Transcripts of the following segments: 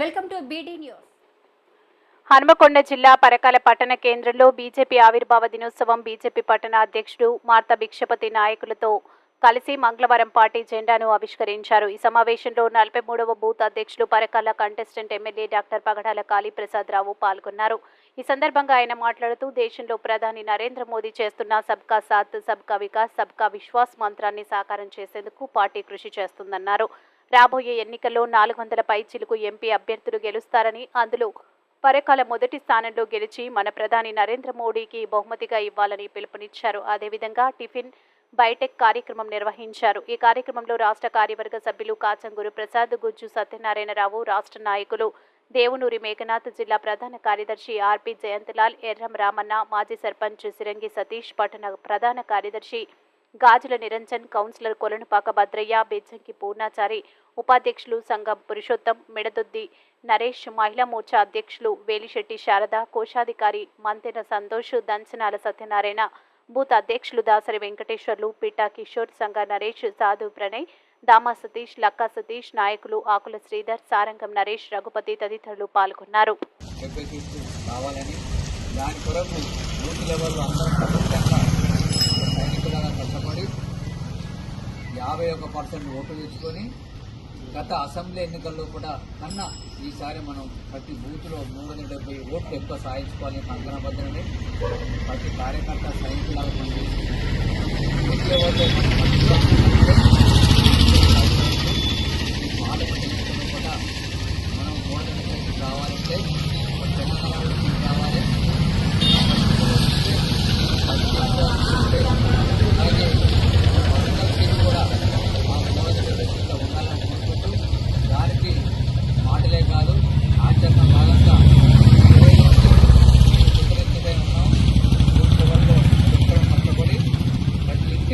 Welcome to BD news Hanumakonda జిల్లా పరకాల పట్టణ కేంద్రంలో బీజేపీ ఆవిర్భావ దినోత్సవం బీజేపీ పట్టణ అధ్యక్షుడు మార్త భిక్షపతి నాయకులతో కలిసి మంగళవారం పార్టీ జెండాను ఆవిష్కరించారు. ఈ సమావేశంలో నలభై మూడవ బూత్ అధ్యక్షులు Parakala contestant MLA doctor Pagadala Kaliprasad Rao పాల్గొన్నారు. ఈ సందర్భంగా ఆయన మాట్లాడుతూ దేశంలో ప్రధాని నరేంద్ర మోదీ చేస్తున్న సబ్కా సాత్ సబ్కా వికాస్ సబ్కా విశ్వాస్ మంత్రాన్ని సాకారం చేసేందుకు పార్టీ కృషి చేస్తుందన్నారు. రాబోయే ఎన్నికల్లో నాలుగు వందల పైచిలుకు ఎంపీ అభ్యర్థులు గెలుస్తారని అందులో పరకాల మొదటి స్థానంలో గెలిచి మన ప్రధాని నరేంద్ర మోడీకి బహుమతిగా ఇవ్వాలని పిలుపునిచ్చారు. అదేవిధంగా టిఫిన్ బైటెక్ కార్యక్రమం నిర్వహించారు. ఈ కార్యక్రమంలో రాష్ట్ర కార్యవర్గ సభ్యులు కాచంగురు ప్రసాద్ గుజ్జు సత్యనారాయణరావు రాష్ట్ర నాయకులు దేవునూరి మేఘనాథ్ జిల్లా ప్రధాన కార్యదర్శి ఆర్పి జయంతలాల్ ఎర్రం రామన్న మాజీ సర్పంచ్ సిరంగి సతీష్ పట్టణ ప్రధాన కార్యదర్శి గాజుల నిరంజన్ కౌన్సిలర్ కొలనుపాక భద్రయ్య బెజ్జంకి పూర్ణాచారి ఉపాధ్యక్షులు సంఘం పురుషోత్తం మెడదొద్ది నరేష్ మహిళా మోర్చా అధ్యక్షులు వేలిశెట్టి శారద కోశాధికారి మంతెన సంతోష్ దంచనాల సత్యనారాయణ బూత్ అధ్యక్షులు దాసరి వెంకటేశ్వర్లు పిట్టా కిషోర్ సంఘ నరేష్ సాధు ప్రణయ్ దామా సతీష్ లక్కా సతీష్ నాయకులు ఆకుల శ్రీధర్ సారంగం నరేష్ రఘుపతి తదితరులు పాల్గొన్నారు. దాని కొరకు బూత్ లెవెల్లో అందరం ప్రభుత్వంగా సైనికులుగా కష్టపడి యాభై పర్సెంట్ ఓటు తెచ్చుకొని గత అసెంబ్లీ ఎన్నికల్లో కూడా కన్నా ఈసారి మనం ప్రతి బూత్లో మూడు వందల డెబ్బై ఓట్లు ఎక్కువ సాధించుకోవాలని కంకణబద్ధమని ప్రతి కార్యకర్త సైనికులాగా పనిచేసి బూత్ మనం మంచిగా కూడా మనం ఓటు రావాలంటే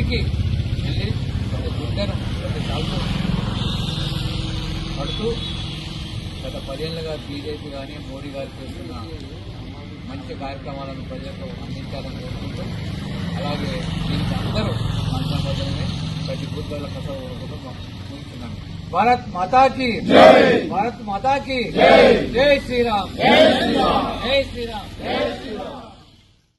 ఇంటికి వెళ్ళి ప్రతి గుడ్డను ప్రతి తలుపు పడుతూ గత పదేళ్ళుగా బీజేపీ కానీ మోడీ గారు చేస్తున్న మంచి కార్యక్రమాలను ప్రజలకు అందించాలని కోరుకుంటూ అలాగే దీనికి అందరూ మంత్రబద్ధమే ప్రతి బుద్ధుల కథ ముగిస్తున్నాను. భారత్ మాతాకి భారత్ మాతాకి జై శ్రీరామ్! జై శ్రీరామ్! జై శ్రీరామ్!